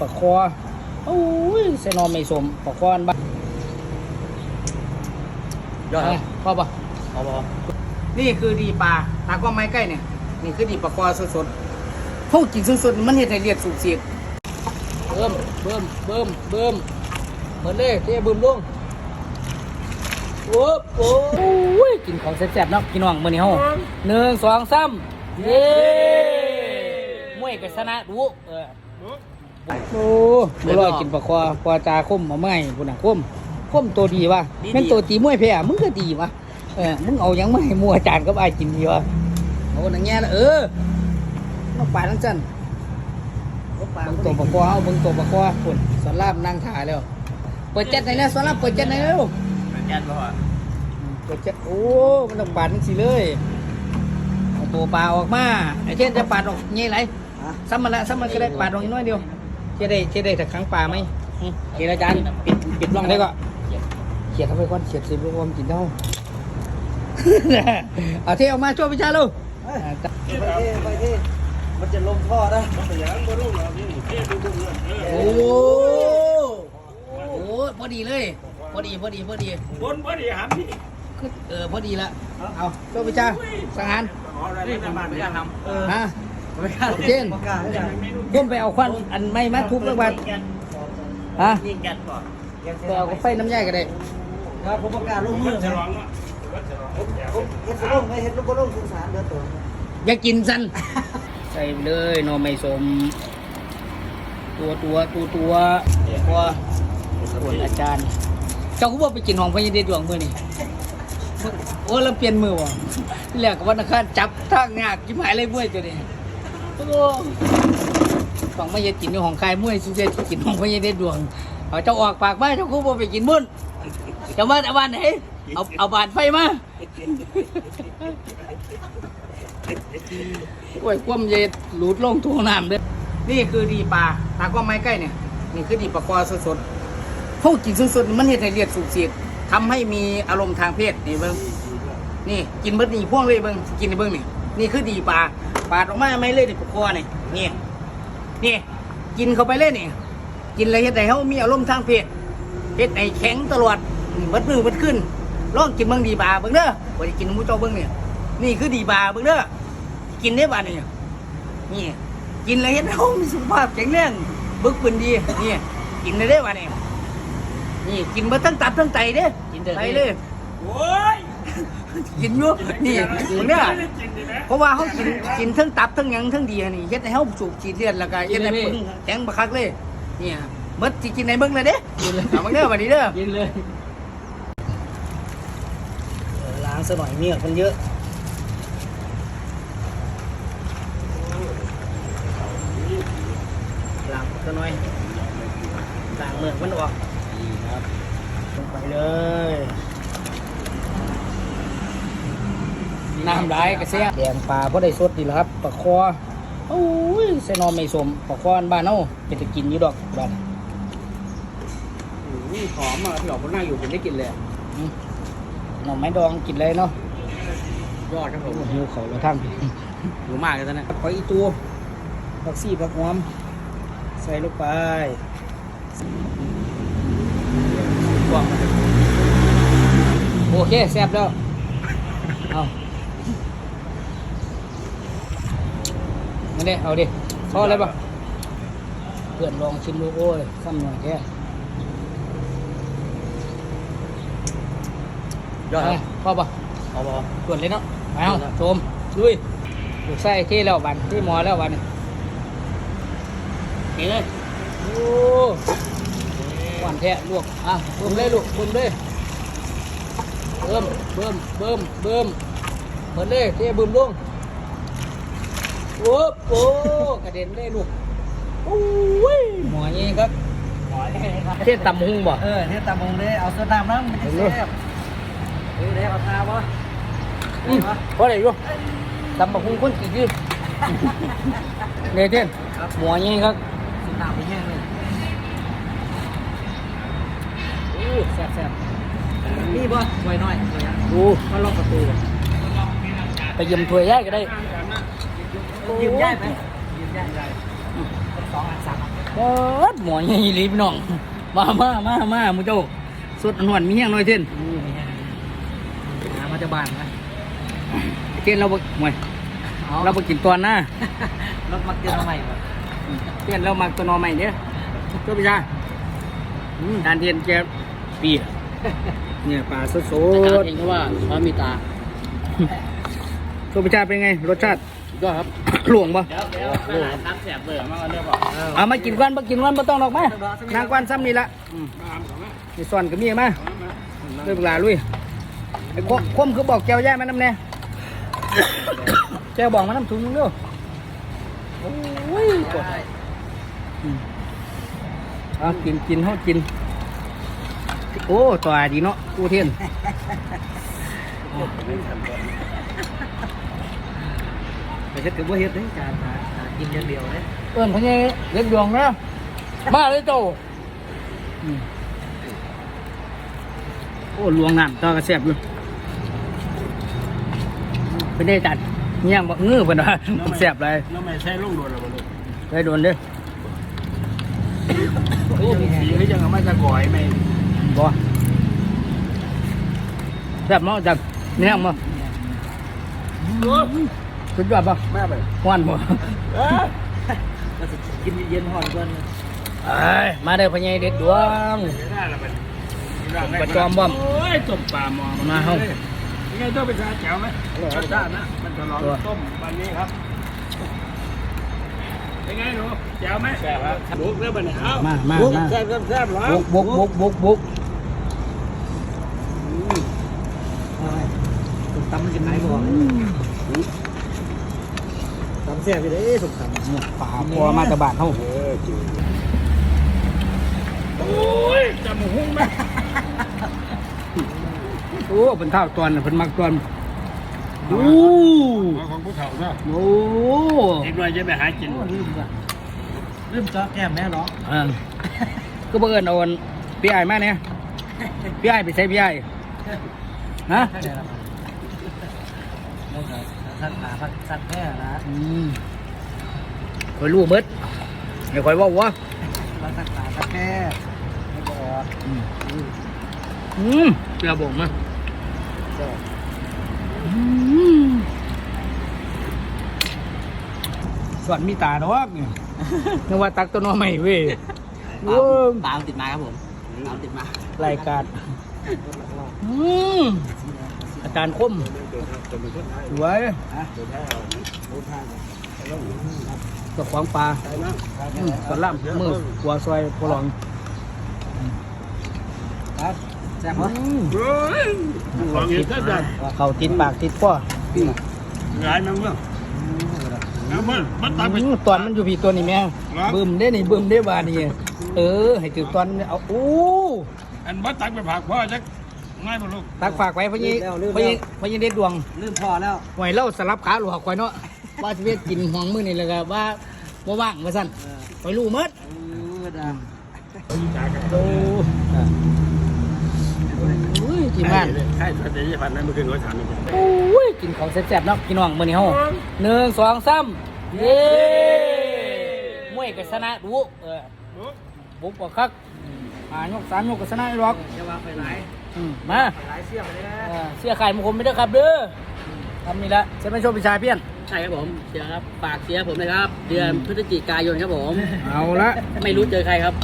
ปลาคอโอ้ยใส่หนอไม่สมปลาคออันบ้านยอดครับอะพ่อปะเอาบอนี่คือดีปลาตากล้องไม้ใกล้เนี่ย นี่คือดีปลาคอสดๆพวกกินสดๆมันเห็ดให้เลียดสูบเสียดเบิ่มเบิ่มเบิ่มเบิ่มเหมือนเลยเท่เบิ่มลงโอ้โอ้ยกินของแซ่บๆเนาะพี่น้องมื้อนี้เฮาหนึ่งสองสามเย้มวยก็ชนะดูเออ โอ้บ่รอกินปลาคอปลาจาคมมาไม่พุ่นน่ะคมคมตัวดีว่ะแม่นตัวตีมวยแพ้มึงก็ดีว่ะเออมึงเอาหยังมาให้มัวจานกับอ้ายกินดีวะโอ้นังแง่ละเออมาป่าทั้งจันมึงตัวปลาคอเอามึงตัวปลาคอพุ่นสอนลามนั่งถ่ายแล้วเปิดเจ็ดไหนนะสอนลามเปิดเจ็ดไหนแล้วยัดบ่อะเปิดเจ็ดโอ้มันต้องปาดทั้งสิเลยเอาตัวปลาออกมาไอ้เช่นจะปาดออกเงี้ยไรซ้ำมันละซ้ำมันก็ได้ปาดออกอีกน้อยเดียว จะได้จะได้แต่ครั้งปลาไหมอืมเกณฑ์อาจารย์ปิดปิดร่องได้ก็เขียดเข้าไปก่อนเขียดสิบรวมกินเท่าเอาเทออกมาช่วยพิชาลูกไปเท่ไปเท่มันจะลงท่อได้โอ้โหพอดีเลย พอดีพอดีพอดีบนพอดีครับพี่คือเออพอดีละเอาช่วยพิชาสังหารขออะไรไม่ทำไม่ได้ทำเออฮะไม่กล้า เจนไม่กล้าไม่กล้าพุ่มไปเอาควันอันไม่มาทุบแล้วบัดฮะยิงแกนก่อนไปเอาไฟน้ำย่ายก็ได้ครับผมประกาศลงมือฉนะลองอะฉลองผมเฮ็ดลงไม่เฮ็ดลูกบ่ลงสงสารเด้อตัวอย่ากินสันใส่ไปเลยหนอไม่สม ตัวตัวตัวตัวตัวขวดอาจารย์ เจ้าก็บอกไปกินของพญาเดชดวงมือนี่โอ้แล้วเปลี่ยนมือวะเรียกวันอังคารจับทางงากจิ้มหายเลยมวยตัวนี้ โอ้ของพญากินอยู่ของใครมวยสุดเด็ดกินของพญาเดชดวงเอาเจ้าออกปากมาเจ้าก็บอกไปกินบุญเจ้าว่าเอาบานไหนเอาเอาบานไฟมาโอ้ยคว่ำเย็ดหลุดลงทุ่งน้ำเด้อนี่คือดีปลาตากล้องไม้ใกล้เนี่ยนี่คือดีปลาคอสดๆพวกกินสดๆมันเห็ดให้เลียดสูบเสียดทำให้มีอารมณ์ทางเพศนี่เบิ้งนี่กินเบิดนี่พ่วงเลยเบิ้งกินในเบิ้งนี่นี่คือดีปลา ปาดออกมาไม่เลยดิปลาคอนี่นี่นี่ กินเข้าไปเลยนี่กินอะไรเห็ดให้เขามีอารมณ์ทางเพศเห็ดให้แข็งตลอดนี่เบิดมือเบิดขึ้นลองกินเบิ้งดีปลาเบิ้งเด้อว่าจะกินหมูเจ้าเบิ้งเนี่ยนี่คือดีปลาเบิ้งเด้อกินได้บ้านี่นี่กินแล้วเห็นเขามีสุขภาพแข็งแรงบึกปืนดีนี่กินได้ได้บ้านี่นี่กินมาทั้งตับทั้งไตเด้กินไตเลยโอ้ย กินอยู่นี่มึงเนี่ยจริงดิแม่เพราะว่าเขากินกินทั้งตับทั้งหยังทั้งดีอันนี่เฮ็ดให้เขาสูบฉีดเลือดแล้วก็เฮ็ดให้ปึงแข็งบักคักเลย เนี่ยเบิดสิกินในเบิ่งเลยเด้กินเลยเอามาเด้อวันนี้เด้อกินเลยเออล้างซะหน่อยเมียมันเยอะล้างซะหน่อยล้างเมือกมันออกลงไปเลย น้ำได้กระเสียแดงปลาเพราะได้สดดีแล้วครับปลาคอโอ้ยใส่หนอไม่สมปลาคออันบ้านเนาเป็นจะกินอยู่ดอกบ้านอุ้ยหอมอะพี่หอมผมนั่งอยู่ผมได้กินเลยอืมหน่อไม้ดองกินเลยเนาะยอดครับผมโอ้โหหิวเขาแล้วทั้งหิวมากเลยตอนนี้ขออีตัวผักซี่ผักหอม ใส่ลงไปบอกโอเคแซ่บแล้ว เอา ไม่ได้เอาดิพออะไรปะเพื่อนลองชิมดูโอ้ยซ้ำหน่อยแค่ยอดครับพอปะเอาบอตรวจเลยเนาะไปเอาชมลุยลูกไส้ที่แล้วบันที่หมอแล้วบันกินเลยโอ้หวานแท้ลวกอะเบิ่มเลยลูกเบิ่มเลยเบิ่มเบิ่มเบิ่มเบิ่มเหมือนเลยเทเบิ่มลง โอ้โหกระเด็นเลยลูกโอ้ยหมอนี่ครับหอยครับเทตำหุงบ่เออเฮ็ดตามงเลยเอาเสื้อน้ำน้ำมันจะแซ่บเฮ้ยได้เอาทาวะอืมเพราะอะไรลูกตำบักหุงคนกี่ยืดเนี่ยเท่นหมอนี่ครับเสื้อน้ำไม่แห้งเลยโอ้แซ่บแซ่บนี่บ่ไว้หน่อยดูมาล็อกประตูไปยืมถ้วยย่ายก็ได้ ยืมได้ไหมยืมได้ได้สองอันสามอันเปิดหมอใหญ่รีบน้อง มามามามามูเจ้าสดอันหวานมีแห้งหน่อยเท่นอู้มีแห้งหามาจากบ้านนะเท่นเราบ่หวยเอาเราไปกินตอนหน้ารถมาเกินมาใหม่บ่เท่นเรามักตัวนอใหม่เนี่ยเจ้าพี่ชายอืมการเทียนแกปีเนี่ยปลาสดสแต่ดเองเพราะว่าเขามีตาๆเจ้าพี่ชายเป็นไง รสชาติก็ครับ หลวงปะเดี๋ยวเดี๋ยวไปหลายครั้งแสบเบื่อมากเลยบอกเอามากินกันมากินกันมาต้องดอกมานางกวนซ้ำนี่ละอืมมาของมามีส่วนก็มีมาเลยเวลาลุยไอ้คมคมคือบอกแก้วย่ามันน้ำแน่แก้วบอกมันน้ำถุงนึงเด้อโอ้ยกดอืมเอากินกินเขากิน โอ้ตัวดีเนาะกูเทียนไปเฮ็ดกับว่าเฮ็ดเด้การหาหากินอย่างเดียวเลยเอิ้นพะเนเล็กดวงนะมาเลยโตอืมโอ้ลวงน้ำต่อกระแสบอยู่ไม่ได้จัดเงี้ยงบอกงื้อเพิ่นว่ามันแสบเลย น้องไม่ใช่ลูกโดนหรอลูกได้โดนเด้อโอ้มีแห้งสีก็ยังไม่จะก่อยไม่บ่แสบมั้งจังเงี้ยงมั้ง สุดยอดป่ะแม่ไปหวานบ่ก็สิกินเย็นๆห่อนก่อนเอ้ยมาเด้อพะเนเด็ดดวงได้ละเป็นประจอมบ่มโอ้ยต้มปลาหมอมาเฮ้ายังไงต้องเป็นชาแจ๋วไหมรสชาตินะ มันจะลองต้มวันนี้ครับยังไงหนูแจ๋วไหมแจ๋วครับลุกแล้วบันเนี่ยเอามามาบุกมาแซ่บแซ่บแซ่บหรอบุกบุกบุกบุกบุกเอาไว้ส้มตำมันกินไหน บ่ตำแซ่บอยู่เด้ส้มตำเนี่ยป่าปัวมาจากบ้านเฮาโอ้ยจมูกหุ้งไหมโอ้เป็นเท่าตอนเพิ่นมักตอนดูของผู้เฒ่าเนาะโอ้อีกหน่อยจะไปหากินลืมว่ะลืมจอแก้มแม่หรออ่าก็บ่เอิ้นเอาอันพี่ไอ้ายมาเนี่ยพี่ไอ้ไปใส่พี่ไอ้ฮะ ใช่แล้วแล้วก็สัตว์หาพักสัตว์แม่นะอืมข่อยรู้เบิดให้ข่อยเว้าว่าแล้วสัตว์หาสัตว์แม่ไม่บอกอืมอืมเปรี้ยวบ่งมาอืมส่วนมีตาดอกเนี่ยนึกว่าตักตัวน้อใหม่เว้ยโอ้ยตามติดมาครับผมตามติดมารายการอืมอา จารย์คมสวยเจ้าของปลาอืมตอนล่ำมือหัวซอยพอลองครับแซ่บเหรออืมเฮ้ยของอีกก็จะเขาติดปากติดป้อหงายมั้งมั้งเอามันมันตักไปอืมตอนมันอยู่พี่ตัวนี้แม่ครับบึมได้นี่บึมได้บานี่เออ ให้ถือตอนเอาโอ้อันมันตักไปผักพ่อจัก ง่ายบ่ลูกตักฝากไว้พะยี่พะยี่พะยี่เด็ดดวงลืมพอแล้วไหวเล่าสลับขาหลวกข่อยเนาะว่าจะเวทกินห่วงมือนี่เลยก็ว่าว่าว่างมาสั่นไปรู้หมดเออดาโอ้ยทีมงาน ใช่สเตย์พันนั้นเมื่อคืนเขาถามมันโอ้ยกินของแซ่บๆเนาะกินน้องมื้อนี้เฮาหนึ่งสองสามเย้มวยก็ชนะดูเออบุกบ่คักอ่ายกสามยกก็ชนะอีหรอกจะวางไปหลายอืมมาหลายเสี้ยไปเลยนะเออเสื้อไข่มงคลไม่ได้อครับเด้อทำนี่ละใช่ไหมโชคพิชายเพี้ยนใช่ครับผมเชียร์ครับฝากเชียร์ผมนะครับ เดือนพฤศจิกายนครับผม เอาละไม่รู้เจอใครครับ